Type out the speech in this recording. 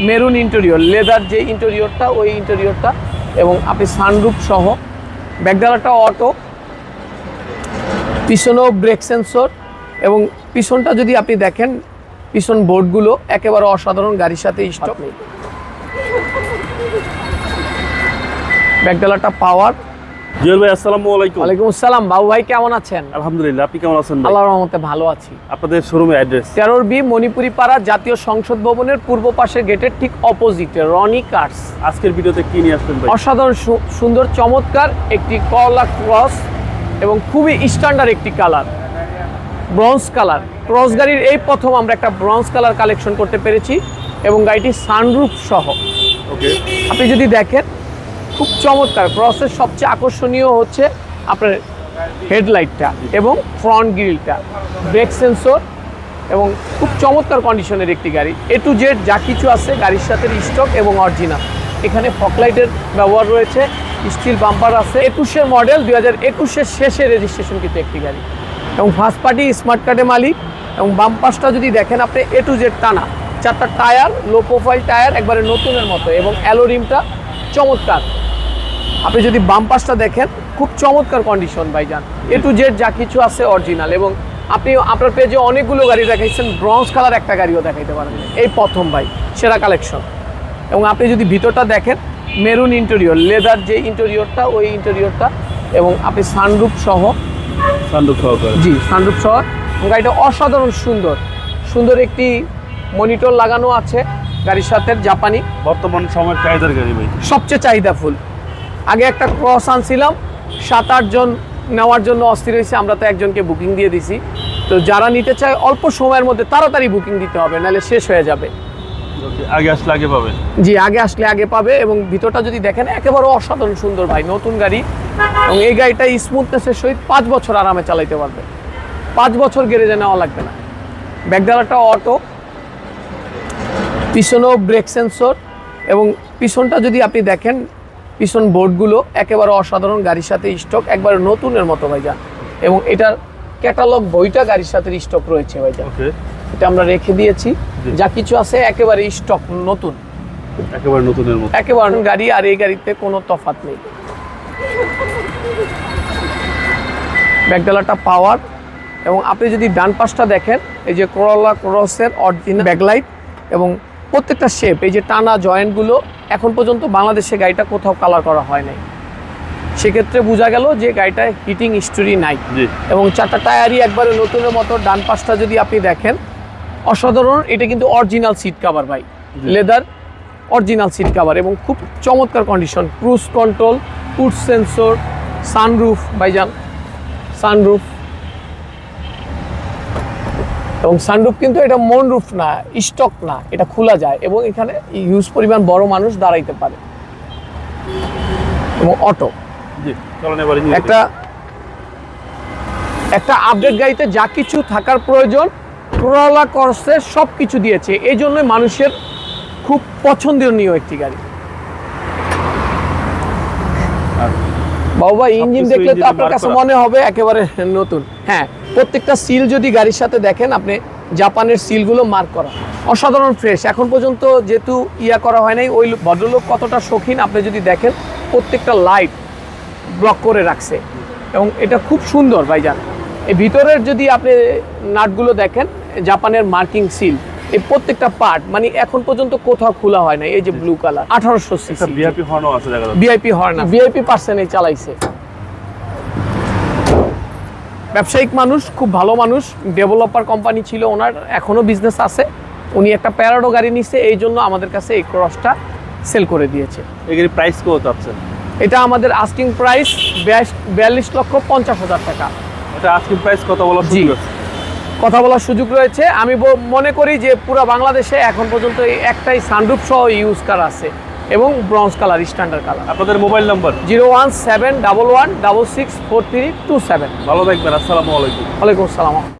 Maroon interior leather যে ইন্টেরিয়রটা ওই ইন্টেরিয়রটা এবং আপনি সানরুপ সহ ব্যাকডালাটা অটো পিছনেও ব্রেক সেন্সর এবং পিছনটা যদি আপনি দেখেন, পিছন বোর্ডগুলো একেবারে অসাধারণ গাড়ির সাথে স্টক নেই ব্যাকডালাটা পাওয়ার জুয়েল ভাই আসসালামু আলাইকুম। ওয়ালাইকুম আসসালাম। বাবু ভাই কেমন আছেন? আলহামদুলিল্লাহ আপনি কেমন আছেন ভাই? আল্লাহর রহমতে ভালো আছি। আপনাদের শোরুমের অ্যাড্রেস? তেরোর বি মণিপুরি পাড়া জাতীয় সংসদ ভবনের পূর্ব পাশের গেটের ঠিক অপোজিটে রনি কার্স। আজকের ভিডিওতে কি নিয়ে আসবেন ভাই? অসাধারণ সুন্দর চমৎকার একটি করলা ক্রস এবং খুবই স্ট্যান্ডার্ড একটি কালার ব্রঞ্জ কালার। ক্রস গাড়ির এই প্রথম আমরা একটা ব্রঞ্জ কালার কালেকশন করতে পেরেছি এবং গাড়িটি সানরুফ সহ। ওকে আপনি যদি দেখেন খুব চমৎকার। ক্রসের সবচেয়ে আকর্ষণীয় হচ্ছে আপনার হেডলাইটটা এবং ফ্রন্ট গ্রিলটা ব্রেক সেন্সর এবং খুব চমৎকার কন্ডিশনের একটি গাড়ি। এ টু জেড যা কিছু আছে গাড়ির সাথে স্টক এবং অরিজিনাল এখানে ফকলাইটের ব্যবহার রয়েছে স্টিল বাম্পার আছে। একুশের মডেল দুই হাজার একুশের শেষে রেজিস্ট্রেশন কিন্তু একটি গাড়ি। এবং ফার্স্ট পার্টি স্মার্ট কার্ডের মালিক। এবং বাম পাশটা যদি দেখেন আপনি এ টু জেড টানা। চারটা টায়ার লো প্রোফাইল টায়ার একবারে নতুনের মতো এবং অ্যালোরিমটা চমৎকার। আপনি যদি বাম পাশটা দেখেন খুব চমৎকার কন্ডিশন ভাইজান। এ টু জেড যা কিছু আছে অরিজিনাল এবং আপনি আপনার পেজে অনেকগুলো গাড়ি দেখাইছেন ব্রঞ্জ কালার একটা গাড়িও দেখাইতে পারেন। এই প্রথম ভাই সেরা কালেকশন এবং আপনি যদি ভিতরটা দেখেন মেরুন ইন্টেরিয়র লেদার যে ইন্টেরিয়রটা ওই ইন্টেরিয়রটা এবং আপনি সানরুফ সহ সান্দুক সহকারে জি সানরুফ সহ। এবং গাড়িটা অসাধারণ সুন্দর। সুন্দর একটি মনিটর লাগানো আছে। গাড়ির সাথে জাপানি। বর্তমান সময়ের চাহিদার গাড়ি ভাই। সবচেয়ে চাহিদাফুল আগে একটা ক্রস আনছিলাম সাত আটজন নেওয়ার জন্য অস্থির হয়েছে আমরা তো একজনকে বুকিং দিয়ে দিছি। তো যারা নিতে চায় অল্প সময়ের মধ্যে তাড়াতাড়ি বুকিং দিতে হবে নাহলে শেষ হয়ে যাবে। আগে আসলে আগে পাবে। জি আগে আসলে আগে পাবে এবং ভিতরটা যদি দেখেন একেবারে অসাধারণ সুন্দর ভাই নতুন গাড়ি। এবং এই গাড়িটা স্মুথনেসের সহিত পাঁচ বছর আরামে চালাইতে পারবে। পাঁচ বছর গ্যারেজে নেওয়া লাগবে না। ব্যাকডালাটা অটো পিছনেও ব্রেক সেন্সর এবং পিছনটা যদি আপনি দেখেন পিছন বোর্ডগুলো একেবারে অসাধারণ গাড়ির সাথে স্টক একবারে নতুনের মতো ভাইজান। এবং এটার ক্যাটালগ বইটা গাড়ির সাথে স্টক রয়েছে ভাইজান। এটা আমরা রেখে দিয়েছি। যা কিছু আছে একেবারে স্টক নতুন। একেবারে নতুনের মতো। একেবারে গাড়ি আর এই গাড়িতে কোনো তফাৎ নেই। ব্যাকডালাটা পাওয়ার এবং আপনি যদি ডান পাশটা দেখেন এই যে করলা ক্রসের অরিজিনাল ব্যাকলাইট এবং প্রত্যেকটা শেপ এই যে টানা জয়েন্টগুলো এখন পর্যন্ত বাংলাদেশে গাড়িটা কোথাও কালার করা হয় নাই। সেক্ষেত্রে বোঝা গেল যে গাড়িটায় হিটিং হিস্টোরি নাই। এবং চারটা টায়ারই একবারে নতুনের মতো ডান পাশটা যদি আপনি দেখেন অসাধারণ এটা কিন্তু অরিজিনাল সিট কাভার ভাই। লেদার অরিজিনাল সিট কাভার এবং খুব চমৎকার কন্ডিশন ক্রুজ কন্ট্রোল ফুড সেন্সর সানরুফ ভাইজান সানরুফ এবং সানরুফ কিন্তু এটা মন রুফ না স্টক না এটা খোলা যায় এবং এখানে ইউজ পরিমাণ বড় মানুষ দাঁড়াইতে পারে। এবং অটো একটা একটা আপডেট গাড়িতে যা কিছু থাকার প্রয়োজন ক্রোলা করসে সব কিছু দিয়েছে। এই জন্যই মানুষের খুব পছন্দনীয় একটি গাড়ি। বাবা ইঞ্জিন দেখলে তো আপনার কাছে মনে হবে একেবারে নতুন। হ্যাঁ প্রত্যেকটা সিল যদি গাড়ির সাথে দেখেন আপনি জাপানের সিলগুলো মার্ক করা। অসাধারণ ফ্রেশ। এখন পর্যন্ত যেহেতু ইয়া করা হয় নাই ওই ভদ্রলোক কতটা শৌখিন আপনি যদি দেখেন প্রত্যেকটা লাইট ব্লক করে রাখছে। এবং এটা খুব সুন্দর ভাইজান। এই ভিতরের যদি আপনি নাটগুলো দেখেন জাপানের মার্কিং সিল। এই প্রত্যেকটা পার্ট মানে এখন পর্যন্ত কোথাও খোলা হয় না এই যে ব্লু কালার আঠারোশো সিসি ভিআইপি হর্নও আছে ভিআইপি হয় না ভিআইপি পার্সেন্টে চালাইছে। ব্যবসায়িক মানুষ খুব ভালো মানুষ ডেভেলপার কোম্পানি ছিল ওনার এখনও বিজনেস আছে। উনি একটা প্যারাডো গাড়ি নিচ্ছে এই জন্য আমাদের কাছে এই ক্রসটা সেল করে দিয়েছে। এই প্রাইস কত চাচ্ছেন? এটা আমাদের আস্কিং প্রাইস বিয়াল্লিশ লক্ষ পঞ্চাশ হাজার টাকা। এটা আস্কিং প্রাইস কত বলা জি। কথা বলার সুযোগ রয়েছে। আমি মনে করি যে পুরো বাংলাদেশে এখন পর্যন্ত একটাই সানরুফ সহ ইউজ কার আছে এবং ব্রঞ্জ কালার স্ট্যান্ডার্ড কালার আপনাদের mobile number zero one seven double one double six four three two seven ভালো থাকবেন আসসালামু আলাইকুম। ওয়ালাইকুম আসসালাম।